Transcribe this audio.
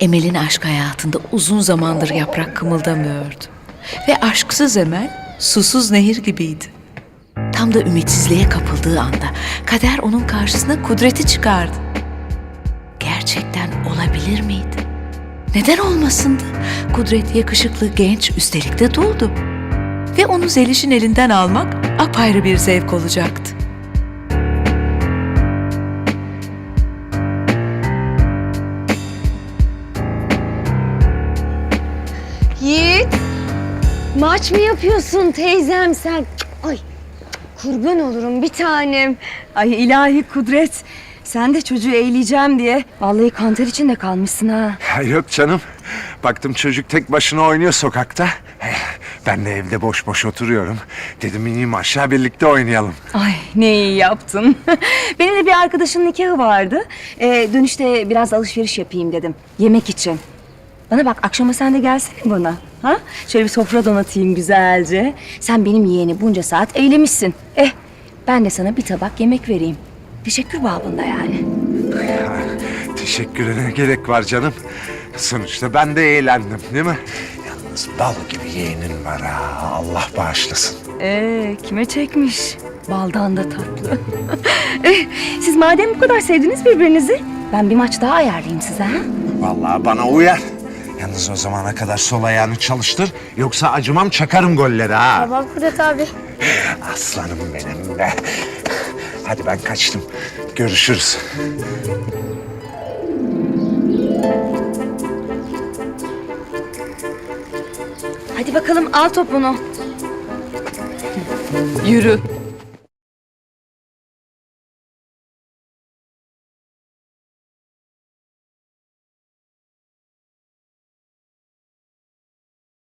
Emel'in aşk hayatında uzun zamandır yaprak kımıldamıyordu. Ve aşksız Emel susuz nehir gibiydi. Tam da ümitsizliğe kapıldığı anda kader onun karşısına kudreti çıkardı. Gerçekten olabilir miydi? Neden olmasındı? Kudret yakışıklı, genç, üstelik de duldu. Ve onu Zeliş'in elinden almak apayrı bir zevk olacaktı. Yiğit. Maç mı yapıyorsun teyzem sen? Ay kurban olurum bir tanem. Ay ilahi kudret. Sen de çocuğu eğleyeceğim diye. Vallahi kanter içinde kalmışsın ha. Ya Yok canım. Baktım çocuk tek başına oynuyor sokakta. Eh, Ben de evde boş boş oturuyorum. Dedim ineyim aşağı birlikte oynayalım. Ay ne iyi yaptın. Benim de bir arkadaşın nikahı vardı. Ee, dönüşte biraz alışveriş yapayım dedim. Yemek için. Bana bak akşama sen de gelsene bana. Ha? Şöyle bir sofra donatayım güzelce. Sen benim yeğeni bunca saat eylemişsin. Eh ben de sana bir tabak yemek vereyim. Teşekkür babında yani. Teşekküre ne gerek var canım. Sonuçta ben de eğlendim değil mi? Yalnız bal gibi yeğenin var ha. Allah bağışlasın. Ee, kime çekmiş? Baldan da tatlı. eh, siz madem bu kadar sevdiniz birbirinizi, ben bir maç daha ayarlayayım size ha? Vallahi bana uyar. Yalnız o zamana kadar sol ayağını çalıştır. Yoksa acımam çakarım golleri ha. Tamam Kudret abi. Aslanım benim be. Hadi ben kaçtım. Görüşürüz. Hadi bakalım al topunu. Yürü.